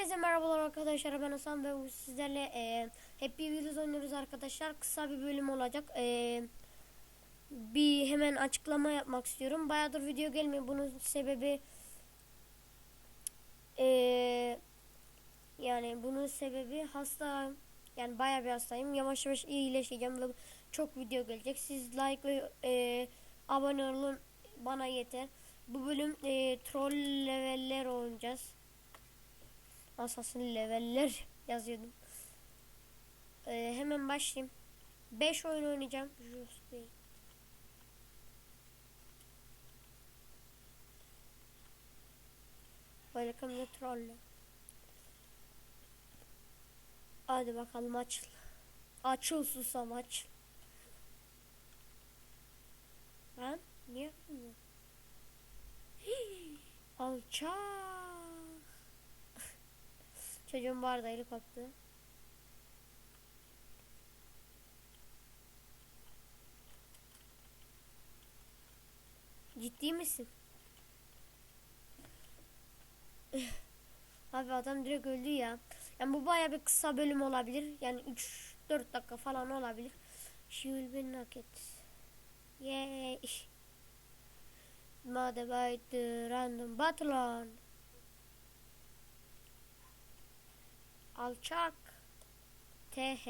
Herkese merhabalar arkadaşlar. Ben Hasan ve sizlerle e, Happy Wheels oynuyoruz arkadaşlar. Kısa bir bölüm olacak. E, bir hemen açıklama yapmak istiyorum. Bayağıdır video gelmiyor. Bunun sebebi e, yani bunun sebebi hasta yani bayağı bir hastayım. Yavaş yavaş iyileşeceğim çok video gelecek. Siz like ve e, abone olun. Bana yeter. Bu bölüm e, troll leveller oynayacağız Assassin leveller yazıyordum. Ee, hemen başlayayım. 5 oyun oynayacağım. Just wait. Welcome to Troll. Hadi bakalım açıl. Açıl susam aç. Lan niye yapmıyor? Alçak. Çocuğun barda eli koptu. Ciddi misin? Abi adam direkt öldü ya. Yani bu baya bir kısa bölüm olabilir. Yani 3-4 dakika falan olabilir. She will be naked. Yay. Mother by random battle Alçak. TH.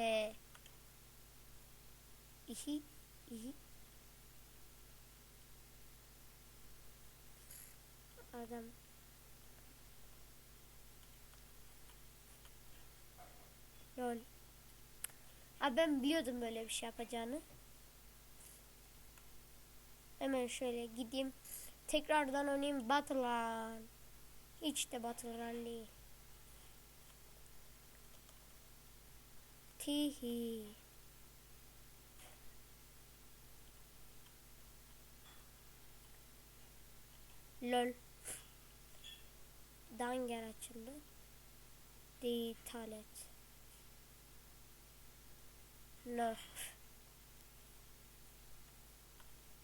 İhi. İhi. Adam. Lol. Abi ben biliyordum böyle bir şey yapacağını. Hemen şöyle gideyim. Tekrardan oynayayım Battle Run. Hiç de Battle Run değil. Tihi. Lol. Danger açıldı. Detalet. No.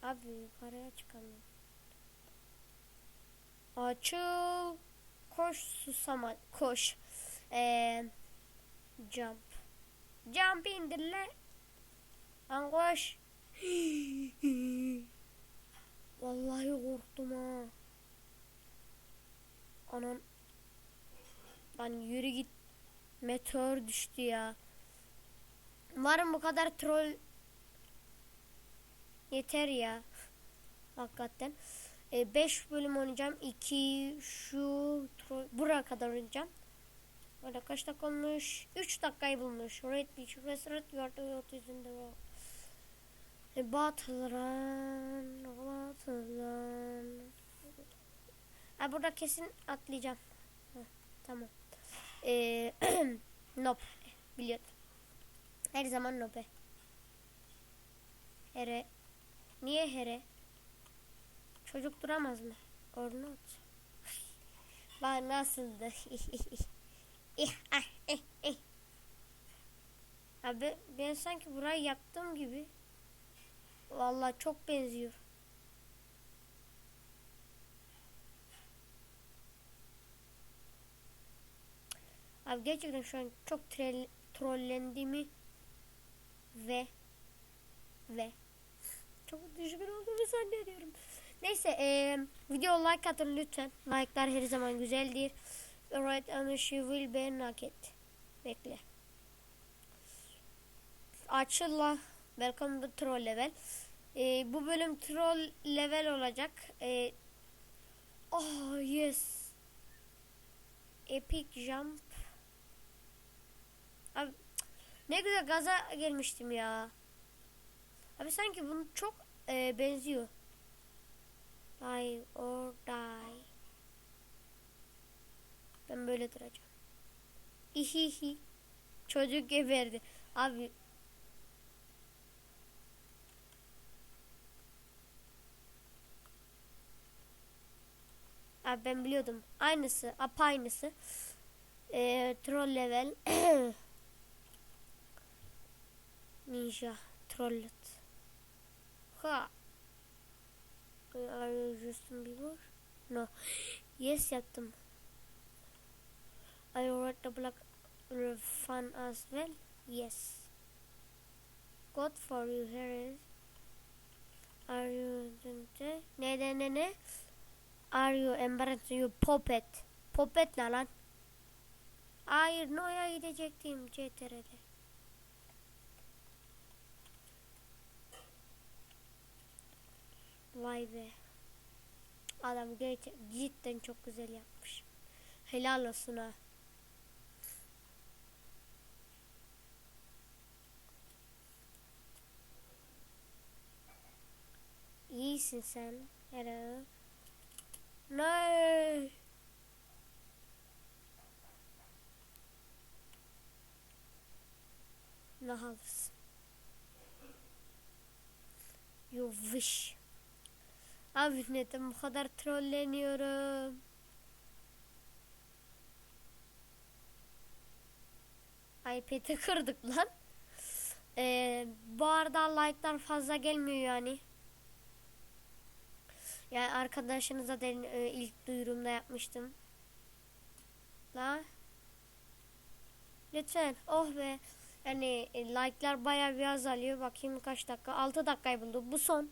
Abi yukarıya çıkalım. Açıl. Koş susama. Koş. Ee, jump. Jump indirle. Lan koş. Vallahi korktum ha. Anan. Lan yürü git. Meteor düştü ya. Umarım bu kadar troll yeter ya. Hakikaten. 5 e, bölüm oynayacağım. 2 şu buraya kadar oynayacağım. Orada kaç dakika olmuş? 3 dakikayı bulmuş. Red Beach Restaurant Yard Otizm'de var. E, battle Run. Battle Run. Ha, burada kesin atlayacağım. Heh, tamam. Ee, nope. Biliyordum. Her zaman nope. Here. Niye here? Çocuk duramaz mı? Or not. Bak nasıldı? Abi ben sanki burayı yaptığım gibi. Vallahi çok benziyor. Abi gerçekten şu an çok trell, trollendiğimi ve ve çok düşkün olduğumu zannediyorum. Neyse e, video like atın lütfen. Like'lar her zaman güzeldir. Alright and she will be naked. Bekle. Açılla. Welcome to troll level. E, bu bölüm troll level olacak. E, oh yes. Epic jump. Abi ne güzel gaza gelmiştim ya. Abi sanki bunu çok e, benziyor. Die or die. Ben böyle duracağım. İhihi. Çocuk geberdi. Abi Abi ben biliyordum. Aynısı. Apa aynısı. Ee, troll level. Ninja. Trollet. Ha. Are you Justin Bieber? No. Yes yaptım. I the block uh, fun as well? Yes. Good for you here. Are you ne ne ne ne? Are you embarrassed you puppet? Puppet ne lan? Hayır No'ya gidecektim CTR'de. Vay be. Adam cidden çok güzel yapmış. Helal olsun ha. İyisin sen. Helal. No. Ne halırsın? You wish. Abi neden bu kadar trolleniyorum? iPad'i kırdık lan. Ee, bu arada like'lar fazla gelmiyor yani. Yani arkadaşınıza da e, ilk duyurumda yapmıştım. La. Lütfen. Oh be. Yani e, like'lar bayağı bir azalıyor. Bakayım kaç dakika. 6 dakikayı buldu. Bu son.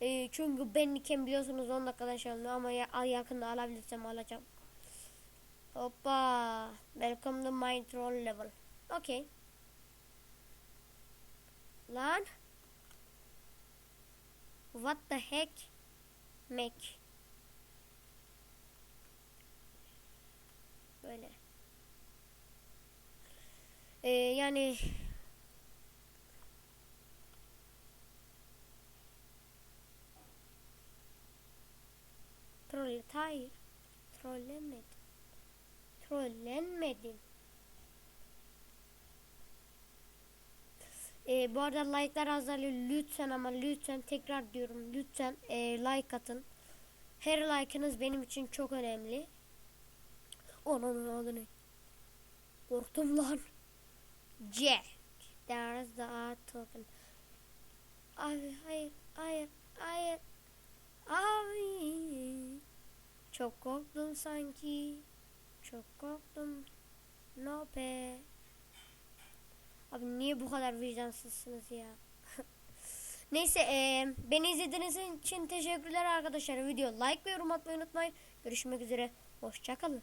E, çünkü ben iken biliyorsunuz 10 dakikadan şey alınıyor ama ya, yakında alabilirsem alacağım. Hoppa. Welcome to my troll level. Okay. Lan. What the heck? Make. Böyle. Ee, yani Troll, hayır. Trollemedim. Trollenmedim. Ee, bu arada like'lar azalıyor. Lütfen ama lütfen tekrar diyorum. Lütfen e, like atın. Her like'ınız benim için çok önemli. Onun adı ne? Korktum lan. Jack. There's the art token. Abi hayır, hayır, hayır. Abi. Çok korktum sanki. Çok korktum. No. Abi niye bu kadar vicdansızsınız ya? Neyse e, beni izlediğiniz için teşekkürler arkadaşlar. Video like ve yorum atmayı unutmayın. Görüşmek üzere. Hoşçakalın.